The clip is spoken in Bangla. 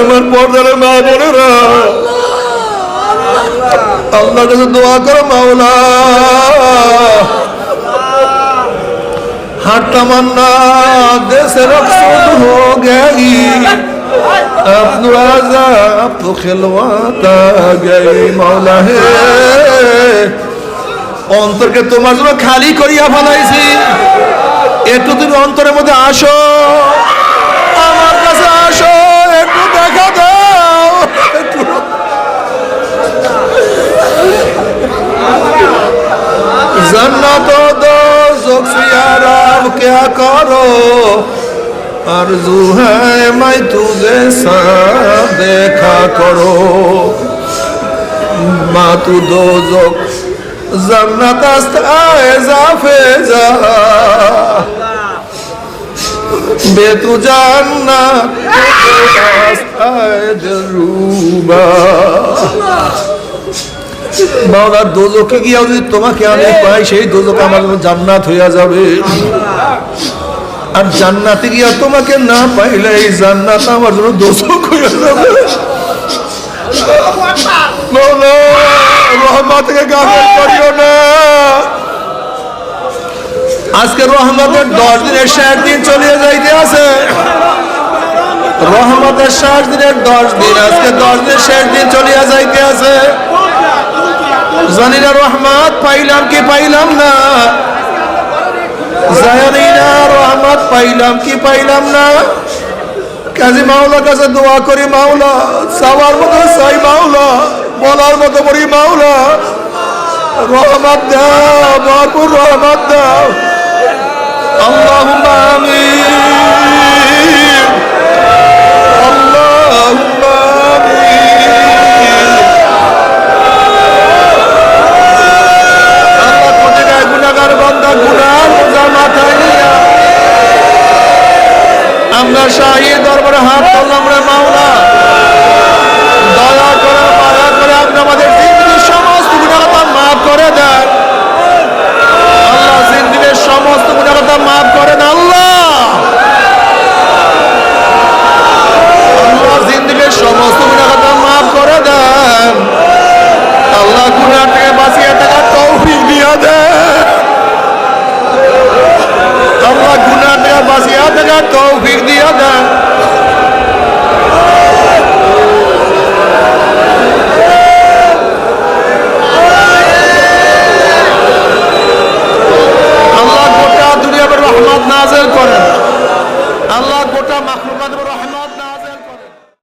আমার পর্দার মা বোনেরা আল্লাহ কাছে দোয়া করো মাওলা हाथ तमन्ना दे से रखसूद हो गई अब दुआजा अब तो खिलवाता गई मौला হে অন্তরকে তোমার জন্য খালি করিয়া ফেলাইছি একটু তুমি অন্তরের মধ্যে আসো ذوق سیارام کیا کرو ارزو ہے میں تجھے ساتھ دیکھا کرو ماں تو دو ذوق জান্নাত আস্তে জাফে যা বেতু জান্নাত আস্তে জরুবা মাওলার দোজকে গিয়া যদি তোমাকে আমি পাই সেই দোজক আমার জান্নাত হইয়া যাবে। আর জান্নাতে গিয়া তোমাকে না পাইলে এই জান্নাত আমার জন্য দোজক হইয়া যাবে। মাওলা গাফেল করিও না। আজকে রহমতের দশ দিনের শেষ দিন চলিয়ে যাইতে আছে। রহমতের শেষ দিনের দশ দিন আজকে দশ দিনের শেষ দিন চলিয়া যাইতে আছে। জানি না রহমত, পাইলাম কি পাইলাম না। জানি না রহমত, পাইলাম কি পাইলাম না। কাজী মাওলার কাছে দোয়া করি মাওলা, চাওয়ার মতো চাই মাওলা, বলার মতো করি মাওলা। রহমত দাও ভরপুর রহমত দাও। আল্লাহুম্মা আমিন। শাহী দরবারে হাত তোলাম রে মাওলা।